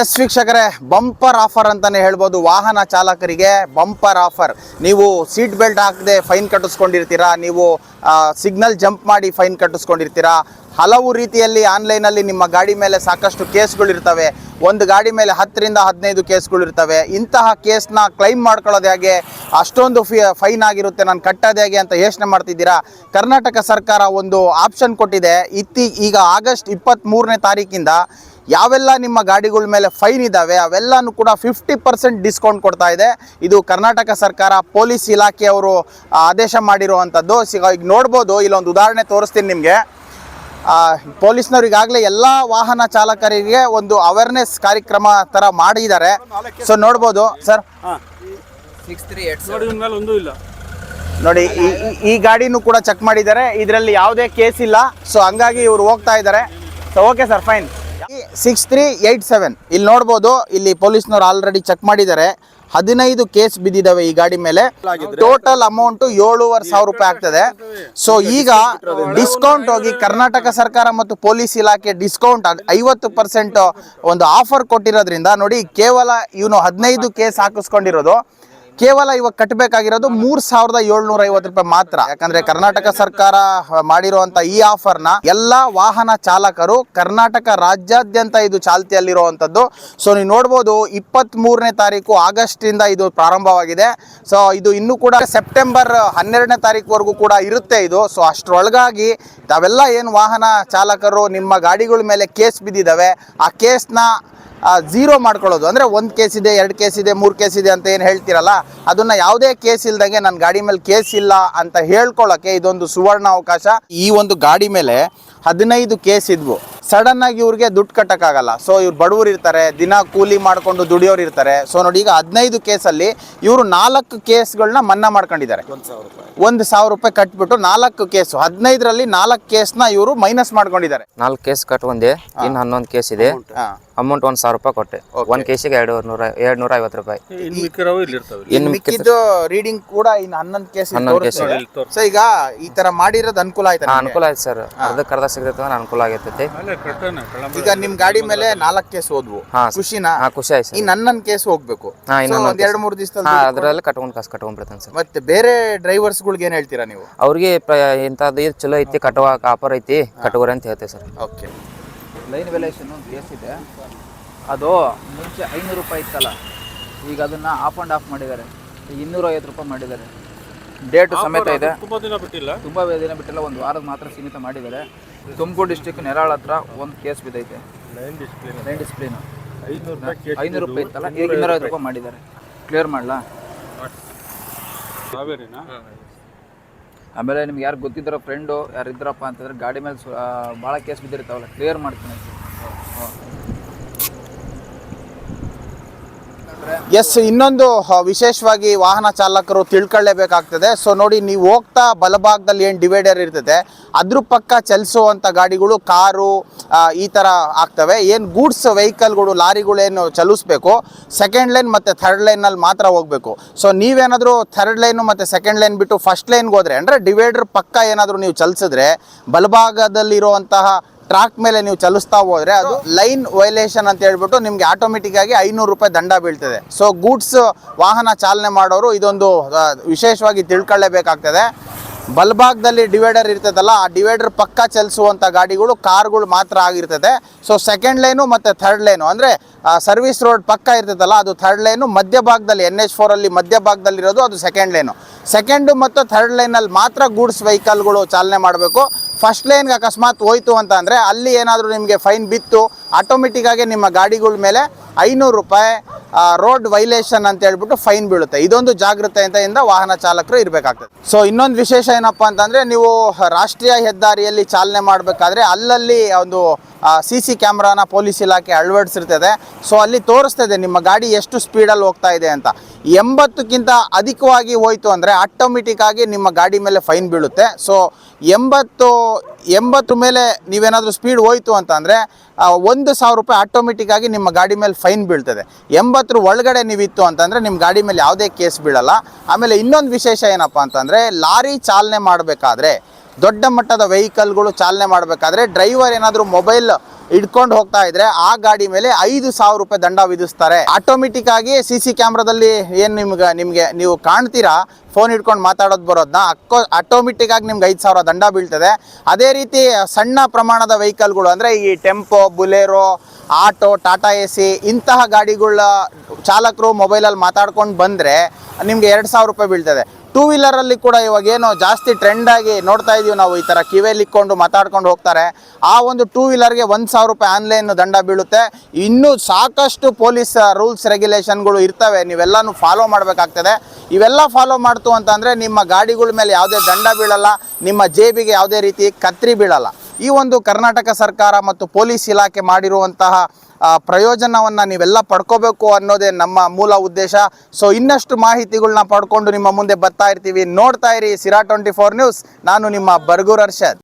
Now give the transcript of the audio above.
S ವೀಕ್ಷಕರೇ bumper offer ಅಂತಾನೆ ಹೇಳ್ಬೋದು. ವಾಹನ ಚಾಲಕರಿಗೆ ಬಂಪರ್ ಆಫರ್ ನೀವು ಸೀಟ್ ಬೆಲ್ಟ್ ಹಾಕದೆ ಫೈನ್ ಕಟ್ಟಿಸ್ಕೊಂಡಿರ್ತೀರಾ? ನೀವು ಸಿಗ್ನಲ್ ಜಂಪ್ ಮಾಡಿ ಫೈನ್ ಕಟ್ಟಿಸ್ಕೊಂಡಿರ್ತೀರಾ? ಹಲವು ರೀತಿಯಲ್ಲಿ ಆನ್ಲೈನಲ್ಲಿ ನಿಮ್ಮ ಗಾಡಿ ಮೇಲೆ ಸಾಕಷ್ಟು ಕೇಸ್ಗಳಿರ್ತವೆ ಒಂದು ಗಾಡಿ ಮೇಲೆ ಹತ್ತರಿಂದ ಹದಿನೈದು ಕೇಸ್ಗಳಿರ್ತವೆ ಇಂತಹ ಕೇಸ್ನ ಕ್ಲೈಮ್ ಮಾಡ್ಕೊಳ್ಳೋದು ಹೇಗೆ ಅಷ್ಟೊಂದು ಫಿ ಫೈನ್ ಆಗಿರುತ್ತೆ. ನಾನು ಕಟ್ಟೋದು ಹೇಗೆ ಅಂತ ಯೋಚನೆ ಮಾಡ್ತಿದ್ದೀರಾ? ಕರ್ನಾಟಕ ಸರ್ಕಾರ ಒಂದು ಆಪ್ಷನ್ ಕೊಟ್ಟಿದೆ. ಇತ್ತಿ, ಈಗ ಆಗಸ್ಟ್ ಇಪ್ಪತ್ತ್ಮೂರನೇ ತಾರೀಕಿಂದ ಯಾವೆಲ್ಲ ನಿಮ್ಮ ಗಾಡಿಗಳ ಮೇಲೆ ಫೈನ್ ಇದ್ದಾವೆ ಅವೆಲ್ಲನೂ ಕೂಡ ಫಿಫ್ಟಿ ಪರ್ಸೆಂಟ್ ಡಿಸ್ಕೌಂಟ್ ಕೊಡ್ತಾ ಇದೆ. ಇದು ಕರ್ನಾಟಕ ಸರ್ಕಾರ ಪೊಲೀಸ್ ಇಲಾಖೆಯವರು ಆದೇಶ ಮಾಡಿರುವಂಥದ್ದು ಈಗ ನೋಡ್ಬೋದು ಇಲ್ಲೊಂದು ಉದಾಹರಣೆ ತೋರಿಸ್ತೀನಿ ನಿಮಗೆ. ಪೊಲೀಸ್ನವ್ರು ಈಗಾಗಲೇ ಎಲ್ಲ ವಾಹನ ಚಾಲಕರಿಗೆ ಒಂದು ಅವೇರ್ನೆಸ್ ಕಾರ್ಯಕ್ರಮ ಥರ ಮಾಡಿದ್ದಾರೆ. ಸೊ ನೋಡ್ಬೋದು ಸರ್. ನೋಡಿ ಈ- ಈ ಗಾಡಿನೂ ಕೂಡ ಚೆಕ್ ಮಾಡಿದ್ದಾರೆ. ಇದರಲ್ಲಿ ಯಾವುದೇ ಕೇಸ್ ಇಲ್ಲ. ಸೊ ಹಂಗಾಗಿ ಇವರು ಹೋಗ್ತಾ ಇದ್ದಾರೆ. So okay sir fine six three eight seven. ಇಲ್ಲಿ ನೋಡ್ಬೋದು ಇಲ್ಲಿ ಪೊಲೀಸ್ನವ್ರು ಆಲ್ರೆಡಿ ಚೆಕ್ ಮಾಡಿದ್ದಾರೆ. ಹದಿನೈದು ಕೇಸ್ ಬಿದ್ದಿದ್ದಾವೆ ಈ ಗಾಡಿ ಮೇಲೆ. ಟೋಟಲ್ ಅಮೌಂಟ್ ಏಳುವರೆ ಸಾವಿರ ರೂಪಾಯಿ ಆಗ್ತದೆ. ಸೊ ಈಗ ಡಿಸ್ಕೌಂಟ್ ಹೋಗಿ ಕರ್ನಾಟಕ ಸರ್ಕಾರ ಮತ್ತು ಪೊಲೀಸ್ ಇಲಾಖೆ ಡಿಸ್ಕೌಂಟ್ ಐವತ್ತು ಪರ್ಸೆಂಟ್ ಒಂದು ಆಫರ್ ಕೊಟ್ಟಿರೋದ್ರಿಂದ ನೋಡಿ ಕೇವಲ ಇವನು ಹದಿನೈದು ಕೇಸ್ ಹಾಕಿಸ್ಕೊಂಡಿರೋದು. ಕೇವಲ ಇವಾಗ ಕಟ್ಟಬೇಕಾಗಿರೋದು ಮೂರ್ ಸಾವಿರದ ಏಳ್ನೂರ ಐವತ್ತು ರೂಪಾಯಿ ಮಾತ್ರ. ಯಾಕಂದ್ರೆ ಕರ್ನಾಟಕ ಸರ್ಕಾರ ಮಾಡಿರುವಂತ ಈ ಆಫರ್ನ ಎಲ್ಲಾ ವಾಹನ ಚಾಲಕರು ಕರ್ನಾಟಕ ರಾಜ್ಯಾದ್ಯಂತ ಇದು ಚಾಲ್ತಿಯಲ್ಲಿರುವಂತದ್ದು. ಸೊ ನೀವು ನೋಡ್ಬೋದು ಇಪ್ಪತ್ತ್ ಮೂರನೇ ತಾರೀಕು ಆಗಸ್ಟ್ ಇಂದ ಇದು ಪ್ರಾರಂಭವಾಗಿದೆ. ಸೊ ಇದು ಇನ್ನೂ ಕೂಡ ಸೆಪ್ಟೆಂಬರ್ ಹನ್ನೆರಡನೇ ತಾರೀಕುವರೆಗೂ ಕೂಡ ಇರುತ್ತೆ ಇದು. ಸೊ ಅಷ್ಟರೊಳಗಾಗಿ ತಾವೆಲ್ಲ ಏನು ವಾಹನ ಚಾಲಕರು ನಿಮ್ಮ ಗಾಡಿಗಳ ಮೇಲೆ ಕೇಸ್ ಬಿದ್ದಿದ್ದಾವೆ, ಆ ಕೇಸ್ನ ಝೀರೋ ಮಾಡ್ಕೊಳ್ಳೋದು. ಅಂದರೆ ಒಂದು ಕೇಸ್ ಇದೆ ಎರಡು ಕೇಸ್ ಇದೆ ಮೂರು ಕೇಸ್ ಇದೆ ಅಂತ ಏನು ಹೇಳ್ತೀರಲ್ಲ ಅದನ್ನು ಯಾವುದೇ ಕೇಸ್ ಇಲ್ದಂಗೆ ನನ್ನ ಗಾಡಿ ಮೇಲೆ ಕೇಸ್ ಇಲ್ಲ ಅಂತ ಹೇಳ್ಕೊಳ್ಳೋಕ್ಕೆ ಇದೊಂದು ಸುವರ್ಣ ಅವಕಾಶ ಈ ಒಂದು ಗಾಡಿ ಮೇಲೆ ಹದಿನೈದು ಕೇಸ್ ಇದ್ವು. ಸಡನ್ ಆಗಿ ಇವ್ರಿಗೆ ದುಡ್ಡು ಕಟ್ಟೋಕ್ಕಾಗಲ್ಲ. ಸೊ ಇವ್ರು ಬಡವರು ಇರ್ತಾರೆ ದಿನ ಕೂಲಿ ಮಾಡಿಕೊಂಡು ದುಡಿಯೋರು ಇರ್ತಾರೆ. ಸೊ ನೋಡಿ ಈಗ ಹದಿನೈದು ಕೇಸಲ್ಲಿ ಇವರು ನಾಲ್ಕು ಕೇಸ್ಗಳನ್ನ ಮನ್ನಾ ಮಾಡ್ಕೊಂಡಿದ್ದಾರೆ. ಒಂದು ಸಾವಿರ ರೂಪಾಯಿ. ಕಟ್ಬಿಟ್ಟು ನಾಲ್ಕು ಕೇಸು ಹದಿನೈದರಲ್ಲಿ ನಾಲ್ಕು ಕೇಸ್ನ ಇವರು ಮೈನಸ್ ಮಾಡ್ಕೊಂಡಿದ್ದಾರೆ. ನಾಲ್ಕು ಕೇಸ್ ಕಟ್ಕೊಂಡೆ ಇನ್ನು ಹನ್ನೊಂದು ಕೇಸ್ ಇದೆ. ಹಾಂ. ಅಮೌಂಟ್ ಒಂದು ಸಾವಿರ ರೂಪಾಯಿ ಕೊಟ್ಟೆ. ಒಂದು ಕೇಸಿಗೆ ಎರಡು ನೂರ ಎರಡು ನೂರ ಐವತ್ತು ರೂಪಾಯಿ. ಇನ್ನು ಮಿಕ್ಕಿರೋವು ಇಲ್ಲಿ ಇರ್ತಾವೆ. ಇನ್ನು ಮಿಕ್ಕಿದ್ದು ರೀಡಿಂಗ್ ಕೂಡ ಇನ್ನು ಹನ್ನೊಂದು ಕೇಸ್ ಹನ್ನೊಂದು ಕೇಸ್ ಸೊ ಈಗ ಈ ತರ ಮಾಡಿರೋದು ಅನುಕೂಲ ಆಯ್ತು ಅನುಕೂಲ ಆಯ್ತು ಸರ್. ಅರ್ಧಕ್ಕೆ ಅರ್ಧ ಸಿಗ್ತೈತೆ ಅಂದ್ರೆ ಅನುಕೂಲ ಆಗೈತೈತಿ. ಕಳಂಬ ಈಗ ನಿಮ್ ಗಾಡಿ ಮೇಲೆ ನಾಲ್ಕು ಕೇಸ್ ಹೋದ್ವು. ಹಾ, ಖುಷಿನಾ? ಹಾ ಖುಷಿ ಆಯ್ತು ಸರ್. ಇನ್ನು ಹನ್ನೊಂದು ಕೇಸ್ ಹೋಗ್ಬೇಕು. ಹಾ, ಇನ್ನು ಒಂದು ಎರಡು ಮೂರು ಹಾಂ ಅದರಲ್ಲಿ ಕಟ್ಕೊಂಡು ಕಾಸು ಕಟ್ಕೊಂಡ್ಬಿಡ್ತಾನೆ ಸರ್. ಮತ್ತೆ ಬೇರೆ ಡ್ರೈವರ್ಸ್ಗಳಿಗೆ ಏನ್ ಹೇಳ್ತೀರಾ ನೀವು? ಅವ್ರಿಗೆ ಪ್ರ ಇಂಥದ್ದು ಇದು ಚಲೋ ಐತಿ ಕಟ್ಟುವ ಆಫರ್ ಐತಿ ಕಟ್ಟುವರಿ ಅಂತ ಹೇಳ್ತೇವೆ ಸರ್. ಓಕೆ ಲೈನ್ ವೆಲೇಷನ್ ಒಂದು ಕೇಸ್ ಇದೆ. ಅದು ಮುಂಚೆ ಐನೂರು ರೂಪಾಯಿ ಇತ್ತಲ್ಲ ಈಗ ಅದನ್ನು ಆಫ್ ಆ್ಯಂಡ್ ಆಫ್ ಮಾಡಿದ್ದಾರೆ. ಈಗ ಇನ್ನೂರೈವತ್ತು ರೂಪಾಯಿ ಮಾಡಿದ್ದಾರೆ. ಡೇಟ್ ಸಮೇತ ಇದೆ. ತುಂಬಾ ದಿನ ಬಿಟ್ಟಿಲ್ಲ? ತುಂಬ ದಿನ ಬಿಟ್ಟಿಲ್ಲ ಒಂದು ವಾರದ ಮಾತ್ರ ಸೀಮಿತ ಮಾಡಿದ್ದಾರೆ. ತುಮಕೂರು ಡಿಸ್ಟಿಕ್ ನೆರಾಳ ಹತ್ರ ಒಂದು ಕೇಸ್ ಬಿದ್ದೈತೆ. ಲೈನ್ ಡಿಸ್ಪ್ಲಿನ್ ಲೈನ್ ಡಿಸ್ಪ್ಲೇನು ಐನೂರು ರೂಪಾಯಿ ಕೇಸ್ ಐನೂರು ರೂಪಾಯಿ ಇತ್ತಲ್ಲ ಈಗ ಇನ್ನೂರೈವತ್ತು ರೂಪಾಯಿ ಮಾಡಿದ್ದಾರೆ. ಕ್ಲಿಯರ್ ಮಾಡಲಾ? ಆಮೇಲೆ ನಿಮ್ಗೆ ಯಾರು ಗೊತ್ತಿದ್ದಾರೋ ಫ್ರೆಂಡು ಯಾರು ಇದ್ರಪ್ಪ ಅಂತಂದ್ರೆ ಗಾಡಿ ಮೇಲೆ ಭಾಳ ಕೇಸ್ ಬಿದ್ದಿರ್ತಾವಲ್ಲ ಕ್ಲಿಯರ್ ಮಾಡ್ತೀನಿ. ಎಸ್ ಇನ್ನೊಂದು ವಿಶೇಷವಾಗಿ ವಾಹನ ಚಾಲಕರು ತಿಳ್ಕೊಳ್ಳೇಬೇಕಾಗ್ತದೆ. ಸೊ ನೋಡಿ, ನೀವು ಹೋಗ್ತಾ ಬಲಭಾಗದಲ್ಲಿ ಏನು ಡಿವೈಡರ್ ಇರ್ತದೆ, ಅದ್ರ ಪಕ್ಕ ಚಲಿಸುವಂಥ ಗಾಡಿಗಳು, ಕಾರು ಈ ಥರ ಆಗ್ತವೆ. ಏನು ಗೂಡ್ಸ್ ವೆಹಿಕಲ್ಗಳು ಲಾರಿಗಳೇನು ಚಲಿಸ್ಬೇಕು ಸೆಕೆಂಡ್ ಲೈನ್ ಮತ್ತು ಥರ್ಡ್ ಲೈನಲ್ಲಿ ಮಾತ್ರ ಹೋಗಬೇಕು. ಸೊ ನೀವೇನಾದರೂ ಥರ್ಡ್ ಲೈನು ಮತ್ತು ಸೆಕೆಂಡ್ ಲೈನ್ ಬಿಟ್ಟು ಫಸ್ಟ್ ಲೈನ್ಗೆ ಹೋದರೆ, ಅಂದರೆ ಡಿವೈಡರ್ ಪಕ್ಕ ಏನಾದರೂ ನೀವು ಚಲಿಸಿದ್ರೆ, ಬಲಭಾಗದಲ್ಲಿರುವಂತಹ ಟ್ರಾಕ್ ಮೇಲೆ ನೀವು ಚಲಿಸ್ತಾ ಹೋದ್ರೆ ಅದು ಲೈನ್ ವೈಲೇಷನ್ ಅಂತ ಹೇಳ್ಬಿಟ್ಟು ನಿಮ್ಗೆ ಆಟೋಮೆಟಿಕ್ ಆಗಿ ಐನೂರು ರೂಪಾಯಿ ದಂಡ ಬೀಳ್ತದೆ. ಸೊ ಗೂಡ್ಸ್ ವಾಹನ ಚಾಲನೆ ಮಾಡೋರು ಇದೊಂದು ವಿಶೇಷವಾಗಿ ತಿಳ್ಕೊಳ್ಳೇಬೇಕಾಗ್ತದೆ. ಬಲ್ಭಾಗದಲ್ಲಿ ಡಿವೈಡರ್ ಇರ್ತದಲ್ಲ, ಆ ಡಿವೈಡರ್ ಪಕ್ಕ ಚಲಿಸುವಂಥ ಗಾಡಿಗಳು, ಕಾರ್ಗಳು ಮಾತ್ರ ಆಗಿರ್ತದೆ. ಸೊ ಸೆಕೆಂಡ್ ಲೈನು ಮತ್ತು ಥರ್ಡ್ ಲೈನು ಅಂದರೆ ಸರ್ವಿಸ್ ರೋಡ್ ಪಕ್ಕ ಇರ್ತದಲ್ಲ, ಅದು ಥರ್ಡ್ ಲೈನು ಮಧ್ಯಭಾಗದಲ್ಲಿ ಎನ್ ಎಚ್ ಫೋರಲ್ಲಿ ಮಧ್ಯಭಾಗದಲ್ಲಿರೋದು ಅದು ಸೆಕೆಂಡ್ ಲೈನು ಸೆಕೆಂಡು ಮತ್ತು ಥರ್ಡ್ ಲೈನಲ್ಲಿ ಮಾತ್ರ ಗೂಡ್ಸ್ ವೆಹಿಕಲ್ಗಳು ಚಾಲನೆ ಮಾಡಬೇಕು. ಫಸ್ಟ್ ಲೈನ್ಗೆ ಅಕಸ್ಮಾತ್ ಹೋಯ್ತು ಅಂತ ಅಲ್ಲಿ ಏನಾದರೂ ನಿಮಗೆ ಫೈನ್ ಬಿತ್ತು ಆಟೋಮೆಟಿಕ್ ಆಗಿ ನಿಮ್ಮ ಗಾಡಿಗಳ ಮೇಲೆ ಐನೂರು ರೂಪಾಯಿ ರೋಡ್ ವೈಲೇಷನ್ ಅಂತ ಹೇಳ್ಬಿಟ್ಟು ಫೈನ್ ಬೀಳುತ್ತೆ. ಇದೊಂದು ಜಾಗೃತೆಯಿಂದ ವಾಹನ ಚಾಲಕರು ಇರಬೇಕಾಗ್ತದೆ. ಸೊ ಇನ್ನೊಂದು ವಿಶೇಷ ಏನಪ್ಪ ಅಂತಂದರೆ, ನೀವು ರಾಷ್ಟ್ರೀಯ ಹೆದ್ದಾರಿಯಲ್ಲಿ ಚಾಲನೆ ಮಾಡಬೇಕಾದ್ರೆ ಅಲ್ಲಲ್ಲಿ ಒಂದು ಸಿ ಸಿ ಕ್ಯಾಮ್ರಾನ ಪೊಲೀಸ್ ಇಲಾಖೆ ಅಳವಡಿಸಿರ್ತದೆ. ಸೊ ಅಲ್ಲಿ ತೋರಿಸ್ತದೆ ನಿಮ್ಮ ಗಾಡಿ ಎಷ್ಟು ಸ್ಪೀಡಲ್ಲಿ ಹೋಗ್ತಾ ಇದೆ ಅಂತ. ಎಂಬತ್ತಕ್ಕಿಂತ ಅಧಿಕವಾಗಿ ಹೋಯ್ತು ಅಂದರೆ ಆಟೋಮೆಟಿಕ್ಕಾಗಿ ನಿಮ್ಮ ಗಾಡಿ ಮೇಲೆ ಫೈನ್ ಬೀಳುತ್ತೆ. ಸೊ ಎಂಬತ್ತು ಎಂಬತ್ತು ಮೇಲೆ ನೀವೇನಾದರೂ ಸ್ಪೀಡ್ ಹೋಯ್ತು ಅಂತಂದರೆ ಒಂದು ಸಾವಿರ ರೂಪಾಯಿ ಆಟೋಮೆಟಿಕ್ ಆಗಿ ನಿಮ್ಮ ಗಾಡಿ ಮೇಲೆ ಫೈನ್ ಬೀಳ್ತದೆ. ಎಂಬತ್ತರ ಒಳಗಡೆ ನೀವಿತ್ತು ಅಂತಂದರೆ ನಿಮ್ಮ ಗಾಡಿ ಮೇಲೆ ಯಾವುದೇ ಕೇಸ್ ಬೀಳಲ್ಲ. ಆಮೇಲೆ ಇನ್ನೊಂದು ವಿಶೇಷ ಏನಪ್ಪ ಅಂತಂದರೆ ಲಾರಿ ಚಾಲನೆ ಮಾಡಬೇಕಾದ್ರೆ ದೊಡ್ಡ ಮಟ್ಟದ ವೆಹಿಕಲ್ಗಳು ಚಾಲನೆ ಮಾಡಬೇಕಾದ್ರೆ ಡ್ರೈವರ್ ಏನಾದರೂ ಮೊಬೈಲ್ ಹಿಡ್ಕೊಂಡು ಹೋಗ್ತಾ ಇದ್ರೆ ಆ ಗಾಡಿ ಮೇಲೆ ಐದು ಸಾವಿರ ರೂಪಾಯಿ ದಂಡ ವಿಧಿಸ್ತಾರೆ. ಆಟೋಮೆಟಿಕ್ ಆಗಿ ಸಿ ಸಿ ಕ್ಯಾಮ್ರಾದಲ್ಲಿ ಏನು ನಿಮ್ಗೆ, ನಿಮಗೆ ನೀವು ಕಾಣ್ತೀರಾ? ಫೋನ್ ಹಿಡ್ಕೊಂಡು ಮಾತಾಡೋದು ಬರೋದನ್ನ ಅಕ್ಕೋ ಆಟೋಮೆಟಿಕ್ ಆಗಿ ನಿಮ್ಗೆ ಐದು ಸಾವಿರ ದಂಡ ಬೀಳ್ತದೆ. ಅದೇ ರೀತಿ ಸಣ್ಣ ಪ್ರಮಾಣದ ವೆಹಿಕಲ್ಗಳು ಅಂದರೆ ಈ tempo Bolero auto Tata Ace ಇಂತಹ ಗಾಡಿಗಳ ಚಾಲಕರು ಮೊಬೈಲಲ್ಲಿ ಮಾತಾಡ್ಕೊಂಡು ಬಂದರೆ ನಿಮಗೆ ಎರಡು ಸಾವಿರ ರೂಪಾಯಿ ಬೀಳ್ತದೆ. ಟೂ ವೀಲರಲ್ಲಿ ಕೂಡ ಇವಾಗ ಏನು ಜಾಸ್ತಿ ಟ್ರೆಂಡ್ ಆಗಿ ನೋಡ್ತಾ ಇದೀವಿ ನಾವು ಈ ಥರ ಕಿವಿಯಲ್ಲಿ ಇಕ್ಕೊಂಡು ಮಾತಾಡ್ಕೊಂಡು ಹೋಗ್ತಾರೆ. ಆ ಒಂದು ಟೂ ವೀಲರ್ಗೆ ಒಂದು ಸಾವಿರ ರೂಪಾಯಿ ಆನ್ಲೈನ್ ದಂಡ ಬೀಳುತ್ತೆ. ಇನ್ನೂ ಸಾಕಷ್ಟು ಪೊಲೀಸ್ ರೂಲ್ಸ್ ರೆಗ್ಯುಲೇಷನ್ಗಳು ಇರ್ತವೆ. ನೀವೆಲ್ಲನೂ ಫಾಲೋ ಮಾಡಬೇಕಾಗ್ತದೆ. ಇವೆಲ್ಲ ಫಾಲೋ ಮಾಡ್ತು ಅಂತಂದರೆ ನಿಮ್ಮ ಗಾಡಿಗಳ ಮೇಲೆ ಯಾವುದೇ ದಂಡ ಬೀಳಲ್ಲ. ನಿಮ್ಮ ಜೇಬಿಗೆ ಯಾವುದೇ ರೀತಿ ಕತ್ರಿ ಬೀಳಲ್ಲ. ಈ ಒಂದು ಕರ್ನಾಟಕ ಸರ್ಕಾರ ಮತ್ತು ಪೊಲೀಸ್ ಇಲಾಖೆ ಮಾಡಿರುವಂತಹ ಪ್ರಯೋಜನವನ್ನು ನೀವೆಲ್ಲ ಪಡ್ಕೋಬೇಕು ಅನ್ನೋದೇ ನಮ್ಮ ಮೂಲ ಉದ್ದೇಶ. ಸೊ ಇನ್ನಷ್ಟು ಮಾಹಿತಿಗಳನ್ನ ಪಡ್ಕೊಂಡು ನಿಮ್ಮ ಮುಂದೆ ಬರ್ತಾ ಇರ್ತೀವಿ. ನೋಡ್ತಾ ಇರಿ, ಸಿರಾ ಟ್ವೆಂಟಿ ಫೋರ್ ನ್ಯೂಸ್. ನಾನು ನಿಮ್ಮ ಬರ್ಗೂರ್ ಅರ್ಷದ್